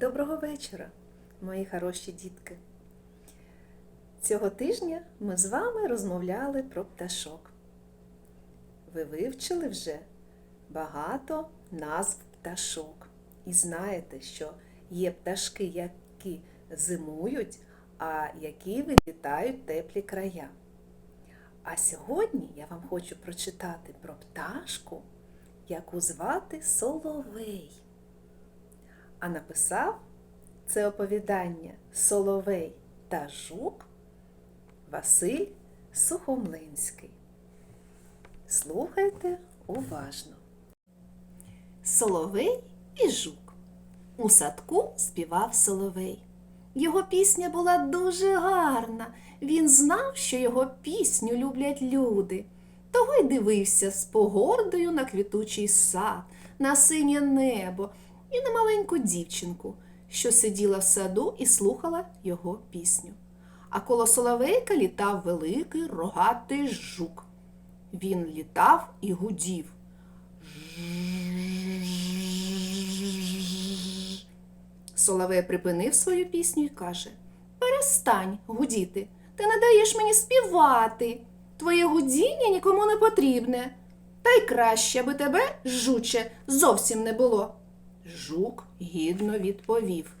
Доброго вечора, мої хороші дітки. Цього тижня ми з вами розмовляли про пташок. Ви вивчили вже багато назв пташок. І знаєте, що є пташки, які зимують, а які вилітають теплі края. А сьогодні я вам хочу прочитати про пташку, яку звати Соловей. А написав це оповідання Соловей та Жук Василь Сухомлинський. Слухайте уважно. Соловей і жук. У садку співав Соловей. Його пісня була дуже гарна. Він знав, що його пісню люблять люди. Того й дивився з погордою на квітучий сад, на синє небо і на маленьку дівчинку, що сиділа в саду і слухала його пісню. А коло соловейка літав великий рогатий жук. Він літав і гудів. Соловей припинив свою пісню і каже Перестань гудіти, ти не даєш мені співати. Твоє гудіння нікому не потрібне. Та й краще, аби тебе, жуче, зовсім не було. Жук гідно відповів.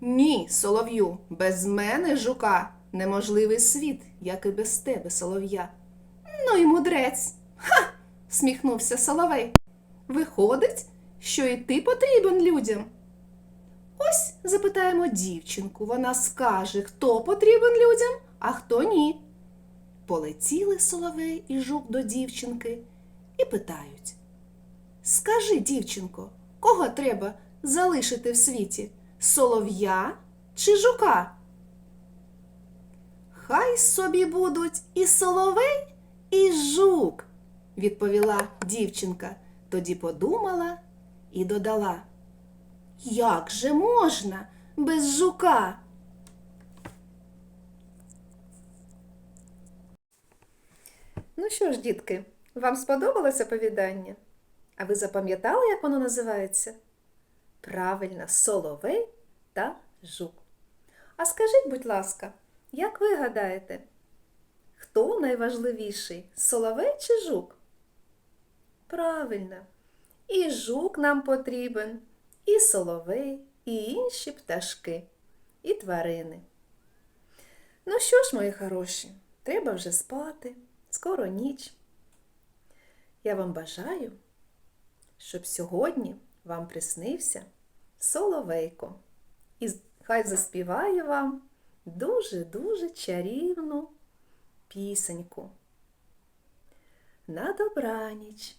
Ні, солов'ю, без мене, жука, неможливий світ, як і без тебе, солов'я. Ну і мудрець. Ха. сміхнувся соловей. Виходить, що і ти потрібен людям. Ось запитаємо дівчинку, вона скаже, хто потрібен людям, а хто ні. Полетіли соловей і жук до дівчинки і питають Скажи, дівчинко, кого треба залишити в світі? Солов'я чи жука? Хай собі будуть і соловей, і жук, відповіла дівчинка, тоді подумала і додала. Як же можна без жука? Ну що ж, дітки, вам сподобалося оповідання? А ви запам'ятали, як воно називається? Правильно, соловей та жук. А скажіть, будь ласка, як ви гадаєте, хто найважливіший соловей чи жук? Правильно, і жук нам потрібен, і соловей, і інші пташки, і тварини. Ну що ж, мої хороші, треба вже спати, скоро ніч. Я вам бажаю, щоб сьогодні вам приснився соловейко. І хай заспіває вам дуже-дуже чарівну пісеньку. На добраніч,